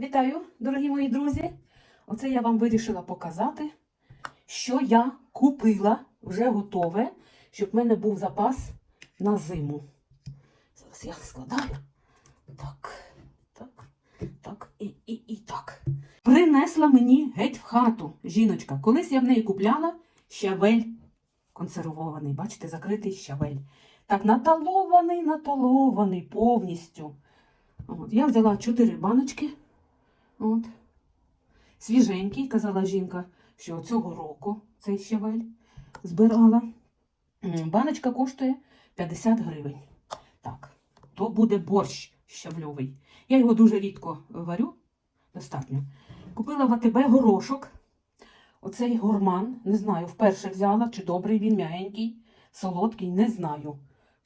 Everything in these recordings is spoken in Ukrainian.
Вітаю, дорогі мої друзі! Оце я вам вирішила показати, що я купила вже готове, щоб в мене був запас на зиму. Зараз я складаю. Так, так, так і, і, і так. Принесла мені геть в хату жіночка. Колись я в неї купляла щавель консервований. Бачите, закритий щавель. Так, наталований, наталований повністю. От, я взяла 4 баночки. От. Свіженький, казала жінка, що цього року цей щавель збирала. Баночка коштує 50 гривень. Так, то буде борщ щавльовий. Я його дуже рідко варю, достатньо. Купила в АТБ горошок. Оцей гурман, не знаю, вперше взяла, чи добрий він, м'ягенький, солодкий, не знаю.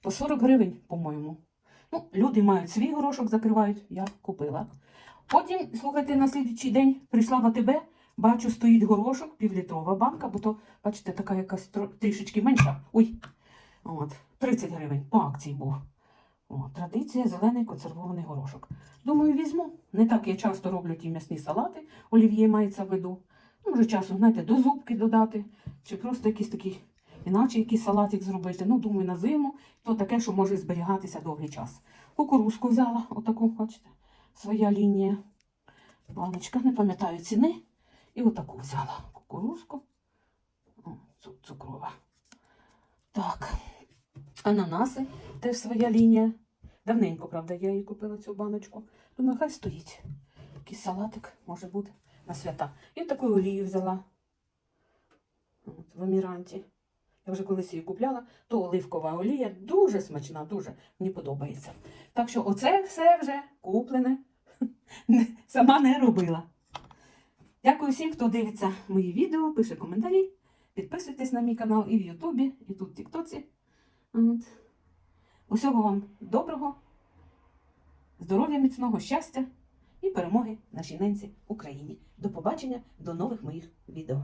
По 40 гривень, по-моєму. Ну, люди мають свій горошок, закривають, я купила. Потім, слухайте, на слідчий день прийшла в АТБ, бачу, стоїть горошок, півлітрова банка, бо то, бачите, така якась трішечки менша. Ой, от, 30 гривень по акції був. О, традиція зелений консервований горошок. Думаю, візьму. Не так я часто роблю ті м'ясні салати, олів'є мається в виду. Ну, може, часом, знаєте, до зубки додати, чи просто якийсь такий, іначе якийсь салатик зробити. Ну, думаю, на зиму, то таке, що може зберігатися довгий час. Кукурузку взяла, отаку, бачите, своя лінія. Баночка, не пам'ятаю ціни. І отаку взяла кукурузку. Цукрова. Так. Ананаси теж своя лінія. Давненько, правда, я її купила цю баночку. Думаю, хай стоїть. Такий салатик може бути на свята. І таку олію взяла. От, в Еміранті. Я вже колись її купляла, то оливкова олія дуже смачна, дуже мені подобається. Так що оце все вже куплене. Сама не робила. Дякую всім, хто дивиться мої відео, пише коментарі. Підписуйтесь на мій канал і в Ютубі, і тут в Тіктоці. Усього вам доброго, здоров'я міцного, щастя і перемоги нашій ненці Україні. До побачення, до нових моїх відео.